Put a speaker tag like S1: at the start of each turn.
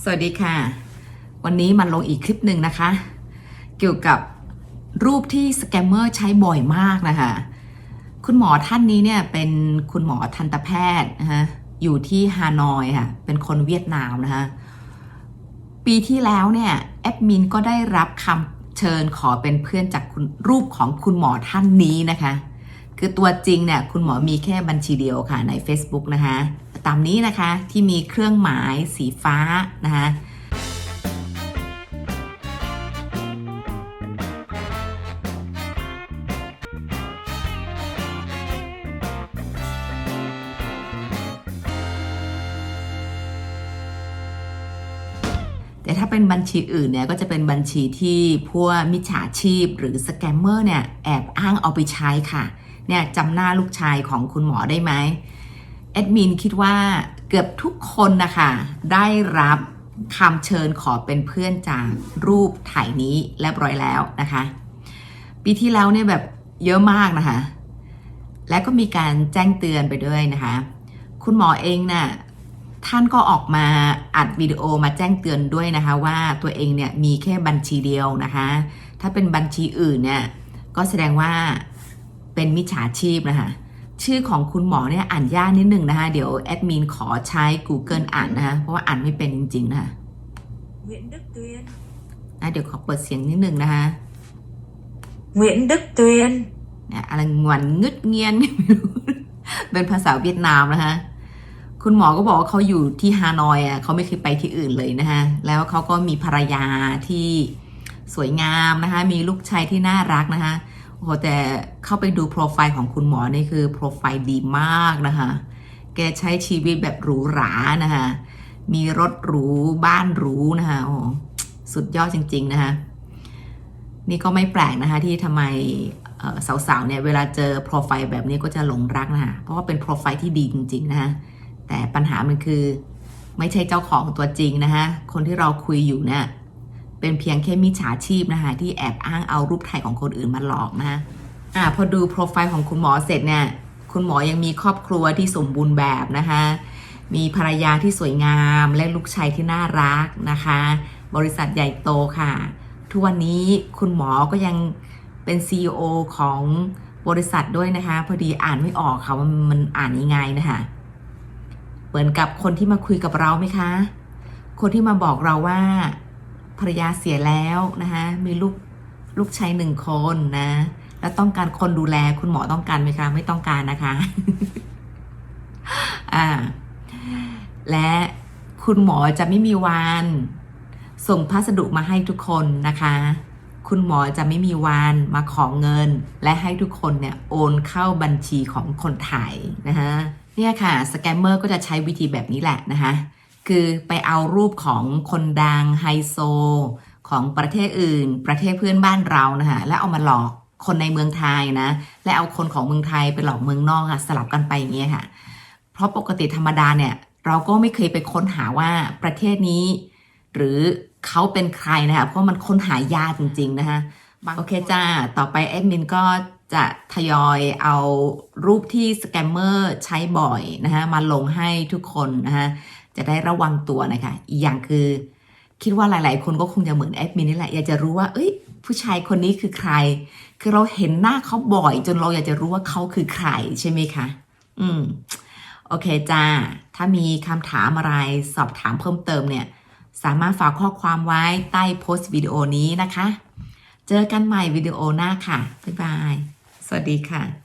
S1: สวัสดีค่ะ วันนี้มาลงอีกคลิปหนึ่งนะคะ เกี่ยวกับรูปที่สแกมเมอร์ใช้บ่อยมากนะคะ คุณหมอท่านนี้เนี่ยเป็นคุณหมอทันตแพทย์นะคะอยู่ที่ฮานอยค่ะ เป็นคนเวียดนามนะคะปีที่แล้วเนี่ยแอดมินก็ได้รับคำเชิญขอเป็นเพื่อนจากคุณรูปของคุณหมอท่านนี้นะคะ คือตัวจริงเนี่ยคุณหมอมีแค่บัญชีเดียวค่ะใน Facebook นะคะตามนี้นะคะที่มีเครื่องหมายสีฟ้านะคะแต่ถ้าเป็นบัญชีอื่นเนี่ยก็จะเป็นบัญชีที่พวกมิจฉาชีพ หรือสแกมเมอร์เนี่ยแอบอ้างเอาไปใช้ค่ะ เนี่ยจำหน้าลูกชายของคุณหมอได้ไหมแอดมินคิดว่าเกือบทุกคนนะคะได้รับคำเชิญขอเป็นเพื่อนจากรูปถ่ายนี้เรียบร้อยแล้วนะคะ ปีที่แล้วเนี่ยแบบเยอะมากนะคะ และก็มีการแจ้งเตือนไปด้วยนะคะ คุณหมอเองน่ะท่านก็ออกมาอัดวิดีโอมาแจ้งเตือนด้วยนะคะว่าตัวเองเนี่ยมีแค่บัญชีเดียวนะคะ ถ้าเป็นบัญชีอื่นเนี่ยก็แสดงว่า เป็นมิจฉาชีพนะคะชื่อของคุณหมอเนี่ยอ่านยากนิดหนึ่งนะคะเดี๋ยวแอดมินขอใช้ Google อ่านนะคะเพราะว่าอ่านไม่เป็นจริง ๆ นะคะ
S2: Nguyễn Đức Tuyên
S1: อะเดี๋ยวขอเปิดเสียงนิดหนึ่งนะคะ
S2: Nguyễn Đức Tuyên
S1: เนี่ยอะไรงวนงึดเงียนไม่รู้เป็นภาษาเวียดนามนะคะคุณหมอก็บอกว่าเขาอยู่ที่ฮานอยอะเขาไม่เคยไปที่อื่นเลยนะคะแล้วเขาก็มีภรรยาที่สวยงามนะคะมีลูกชายที่น่ารักนะคะ โหแต่เข้าไปดูโปรไฟล์ของคุณหมอนี่คือโปรไฟล์ดีมากนะคะ แกใช้ชีวิตแบบหรูหรานะคะ มีรถหรูบ้านหรูนะคะโอ้โหสุดยอดจริง ๆ นะคะ นี่ก็ไม่แปลกนะคะที่ทำไมสาวๆเนี่ยเวลาเจอโปรไฟล์แบบนี้ก็จะหลงรักนะคะเพราะว่าเป็นโปรไฟล์ที่ดีจริง ๆ นะคะแต่ปัญหามันคือ ไม่ใช่เจ้าของตัวจริงนะคะคนที่เราคุยอยู่เนี่ย เป็นเพียงแค่มิจฉาชีพนะคะที่แอบอ้างเอารูปถ่ายของคนอื่นมาหลอกนะคะอ่าพอดูโปรไฟล์ของคุณหมอเสร็จเนี่ยคุณหมอยังมีครอบครัวที่สมบูรณ์แบบนะคะมีภรรยาที่สวยงามและลูกชายที่น่ารักนะคะ บริษัทใหญ่โตค่ะ ทุกวันนี้คุณหมอก็ยังเป็น CEO ของบริษัทด้วยนะคะ พอดีอ่านไม่ออกค่ะว่ามันอ่านยังไงนะคะเหมือนกับคนที่มาคุยกับเราไหมคะ คนที่มาบอกเราว่า ภรรยาเสียแล้วนะคะมีลูกลูกชายหนึ่งคนนะแล้วต้องการคนดูแลคุณหมอต้องการไหมคะ ไม่ต้องการนะคะอ่าและคุณหมอจะไม่มีวัน ส่งพัสดุมาให้ทุกคนนะคะ คุณหมอจะไม่มีวันมาขอเงิน และให้ทุกคนเนี่ยโอนเข้าบัญชีของคนไทยนะคะเนี่ยค่ะสแกมเมอร์ก็จะใช้วิธีแบบนี้แหละนะคะ คือไปเอารูปของคนดังไฮโซ ของประเทศอื่น ประเทศเพื่อนบ้านเรานะคะแล้วเอามาหลอกคนในเมืองไทยนะ และเอาคนของเมืองไทยไปหลอกเมืองนอกค่ะ สลับกันไปอย่างเงี้ยค่ะ เพราะปกติธรรมดาเนี่ย เราก็ไม่เคยไปค้นหาว่าประเทศนี้ หรือเขาเป็นใครนะคะเพราะมันค้นหายากจริง ๆ นะคะโอเคจ้า ต่อไปแอดมินก็จะทยอยเอารูปที่สแกมเมอร์ใช้บ่อยนะคะมาลงให้ทุกคนนะคะ จะได้ระวังตัวนะคะ อีกอย่างคือ คิดว่าหลาย ๆ คนก็คงจะเหมือนแอดมินนี่แหละ อยากจะรู้ว่า เอ้ย ผู้ชายคนนี้คือใคร คือเราเห็นหน้าเขาบ่อย จนเราอยากจะรู้ว่าเขาคือใครใช่ไหมคะ อืม โอเคจ้า ถ้ามีคำถามอะไรสอบถามเพิ่มเติมเนี่ย สามารถฝากข้อความไว้ใต้โพสต์วิดีโอนี้นะคะ เจอกันใหม่วิดีโอหน้าค่ะ บ๊ายบาย สวัสดีค่ะ